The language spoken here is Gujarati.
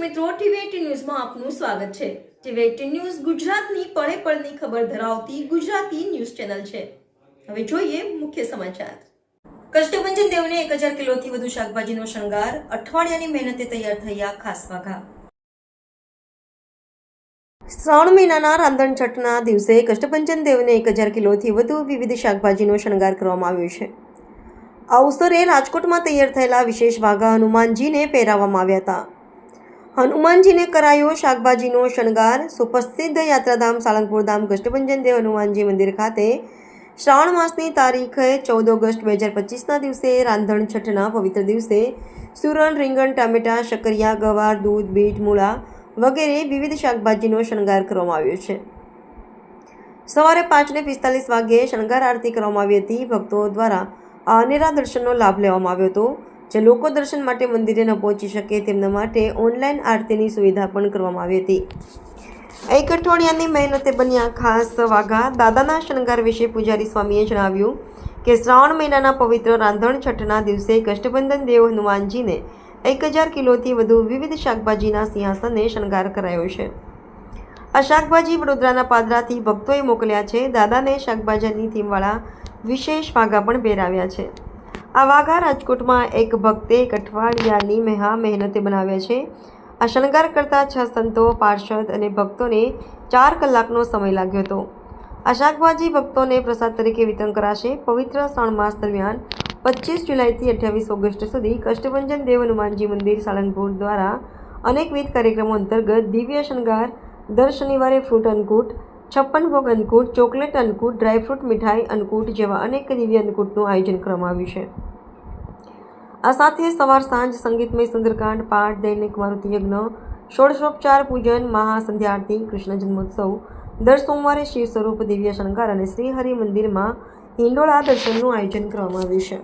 મિત્રો, ટીવી ન્યૂઝમાં આપનું સ્વાગત છે. ટીવી ન્યૂઝ ગુજરાતની પળે પળની ખબર ધરાવતી ગુજરાતી ન્યૂઝ ચેનલ છે. હવે જોઈએ મુખ્ય સમાચાર. કષ્ટભંજન દેવને એક હજાર કિલોથી વધુ શાકભાજીનો શણગાર, અઠવાડિયાની મહેનતે તૈયાર થયા ખાસ વાઘા. શ્રાવણ મહિનાના રાંધણ છઠના દિવસે કષ્ટભંજન દેવને એક હજાર કિલોથી વધુ વિવિધ શાકભાજીનો શણગાર કરવામાં આવ્યો છે. આ અવસરે રાજકોટમાં તૈયાર થયેલા વિશેષ વાઘા હનુમાનજીને પહેરાવવામાં આવ્યા હતા. હનુમાનજીને કરાયો શાકભાજીનો શણગાર. સુપ્રસિદ્ધ યાત્રાધામ સાળંગપુર ધામ કષ્ટભંજન દેવ હનુમાનજી મંદિર ખાતે શ્રાવણ માસની તારીખે ચૌદ ઓગસ્ટ બે હજાર પચીસના દિવસે રાંધણ છઠના પવિત્ર દિવસે સુરણ, રીંગણ, ટામેટાં શકરિયા ગવાર, દૂધ, બીટ, મૂળા વગેરે વિવિધ શાકભાજીનો શણગાર કરવામાં આવ્યો છે. સવારે પાંચને પિસ્તાલીસ વાગ્યે શણગાર આરતી કરવામાં આવી હતી. ભક્તો દ્વારા આ અનેરા દર્શનનો લાભ લેવામાં આવ્યો હતો. જે લોકો દર્શન માટે મંદિરે ન પહોંચી શકે, તેમના માટે ઓનલાઈન આરતીની સુવિધા પણ કરવામાં આવી હતી. એક અઠવાડિયાની મહેનતે બન્યા ખાસ વાઘા. દાદાના શણગાર વિશે પૂજારી સ્વામીએ જણાવ્યું કે, શ્રાવણ મહિનાના પવિત્ર રાંધણ છઠના દિવસે કષ્ટબંધન દેવ હનુમાનજીને એક હજાર કિલોથી વધુ વિવિધ શાકભાજીના સિંહાસને શણગાર કરાયો છે. આ શાકભાજી વડોદરાના પાદરાથી ભક્તોએ મોકલ્યા છે. દાદાને શાકભાજીની થીમવાળા વિશેષ વાઘા પણ પહેરાવ્યા છે. આ વાઘા રાજકોટમાં એક ભક્તે એક અઠવાડિયાની મહા મહેનતે બનાવ્યા છે. આ શણગાર કરતા છ સંતો, પાર્ષદ અને ભક્તોને ચાર કલાકનો સમય લાગ્યો હતો. આ શાકભાજી ભક્તોને પ્રસાદ તરીકે વિતરણ કરાશે. પવિત્ર શ્રાવણ માસ દરમિયાન પચીસ જુલાઈથી અઠ્યાવીસ ઓગસ્ટ સુધી કષ્ટભંજન દેવ હનુમાનજી મંદિર સાળંગપુર દ્વારા અનેકવિધ કાર્યક્રમો અંતર્ગત દિવ્ય શણગાર, દર શનિવારે ફ્રૂટ અન્નકૂટ છપ્પન ભોગ અન્નકૂટ, ચોકલેટ અન્નકૂટ, ડ્રાયફ્રૂટ, મીઠાઈ અન્નકૂટ જેવા અનેક દિવ્ય અન્નકૂટનું આયોજન કરવામાં આવ્યું છે. આ સાથે સવાર સાંજ સંગીતમય સુંદરકાંડ, પાઠ, દૈનિક મારુતિ યજ્ઞ, ષોડશોપચાર પૂજન, મહાસંધ્યા આરતી, કૃષ્ણ જન્મોત્સવ, દર સોમવારે શિવ સ્વરૂપ, દિવ્ય શણગાર અને શ્રીહરિ મંદિરમાં હિંડોળા દર્શનનું આયોજન કરવામાં આવ્યું છે.